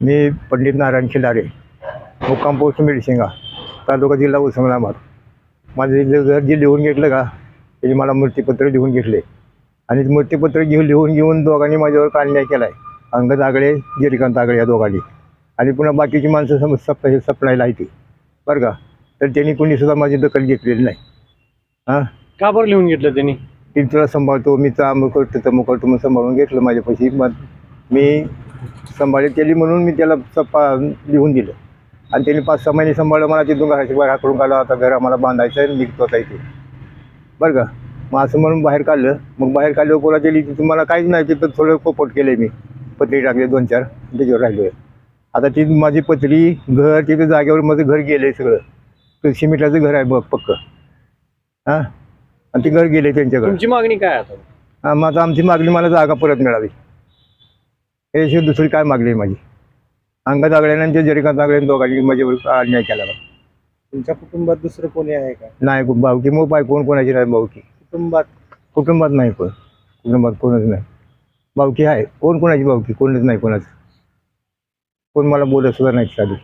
मी पंडित नारायण खिलारे मुक्काम पोस्ट मेडिसिंगा तालुका जिल्हा उस्मानाबाद. माझं जे घर जे लिहून घेतलं का त्याचे मला मृत्यूपत्र लिहून घेतले. आणि ते मृत्यूपत्र घेऊन लिहून घेऊन दोघांनी माझ्यावर कान्याय केला आहे अंगद आगळे जरिकांत आगळे या दोघांनी. आणि पुन्हा बाकीची माणसं सम सप हे सपनायला आहे ती. बरं का? तर त्यांनी कोणीसुद्धा माझी दखल घेतलेली नाही. हां? का बरं लिहून घेतलं त्यांनी? ती तुला सांभाळतो मी अमुक करतो तमुक करतो म्हणून सांभाळून घेतलं माझ्यापाशी. मग मी सांभाळी केली म्हणून मी त्याला सप्पा लिहून दिलं. आणि त्यांनी पाच सहा महिने सांभाळलं मला तिथून घराची बाहेर हाकलून काढला होता. घर आम्हाला बांधायचं आहे निघतो होता इथे. बरं का? मग असं म्हणून बाहेर काढलं. मग बाहेर काढलं कोणा दिली तिथून मला काहीच नाही तिथं थोडं पोपट केलं मी. पत्री टाकले दोन चार त्याच्यावर राहिलो आहे आता ती माझी पत्री घर तिथे जागेवर माझं घर गेलं आहे सगळं. ते सिमेंटाचं घर आहे बघ पक्क. हां? आणि ते घर गेले त्यांच्याकडे. तुमची मागणी काय आता? हा, मग आता आमची मागणी मला जागा परत मिळावी. याशिवाय दुसरी काय मागणी माझी? अंगात आगड्यानं जरिकांत आगड्यानं दोघांनी माझ्यावर अन्याय केला. तुमच्या कुटुंबात दुसरं कोणी आहे का? नाही को- भावकी मग बाय कोण कोणाची नाही भावकी कुटुंबात? कुटुंबात नाही कोण. कुटुंबात कोणच नाही. भावकी आहे. कोण कोणाची भावकी कोणच नाही कोणाचं. कोण मला बोलत सुद्धा नाही साधी.